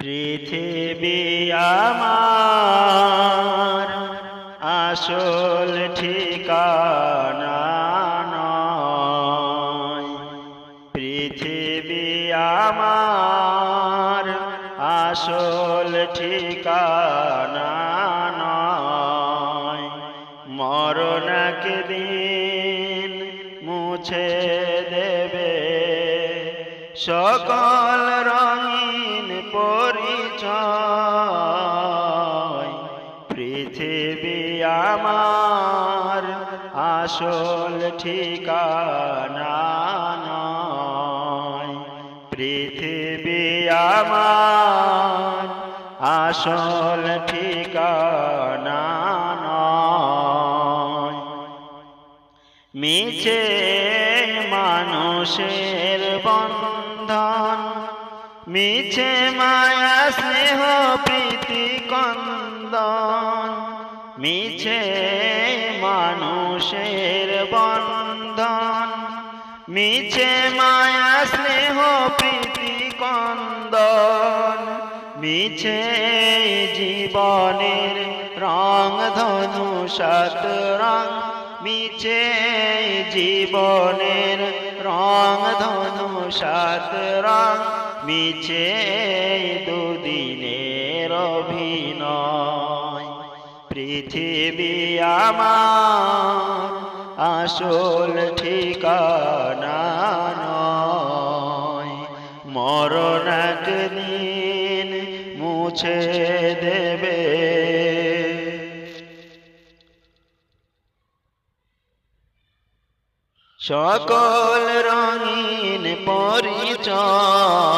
পৃথিবী আমার আসল ঠিকানা নয়। পৃথিবী আমার আসল ঠিকানা নয়। মরণ দিন মুছে দেবে, সকল রঙিন পরিচয়। পৃথিবী আমার আসল ঠিকানা নয়। পৃথিবী আমার আসল ঠিকানা নয়। মিছে মানুষের বন্ধন মিছে মায়া, স্নেহ, প্রীতি, কন্দন। মিছে মানুষের বন্ধন। মিছে মায়া, স্নেহ, প্রীতি, কন্দন। মিছে জীবনের রং, ধনু সাত রং। মিছে জীবনের রং, ধনু সাত রং। মিছে দুদিনের অভিনয়। পৃথিবী আমার আসল ঠিকানা নয়। মরণ একদিন মুছে দেবে। সকল রঙিন পরিচয়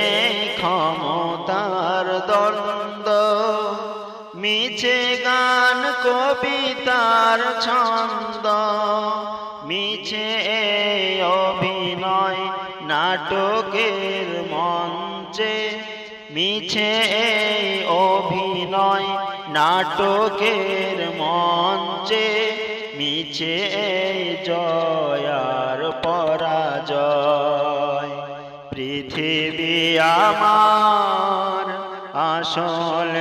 মিছে গান কবিতার ছন্দ। মিছে অভিনয় নাটকের মঞ্চে। মিছে অভিনয় নাটকের মঞ্চে। মিছে জয়ার পরাজয়। পৃথিবী আমার আসল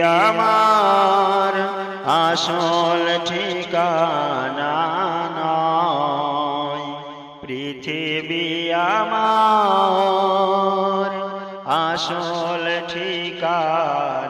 আমার আসল ঠিকানা নয়। পৃথিবী আমার আসল ঠিকানা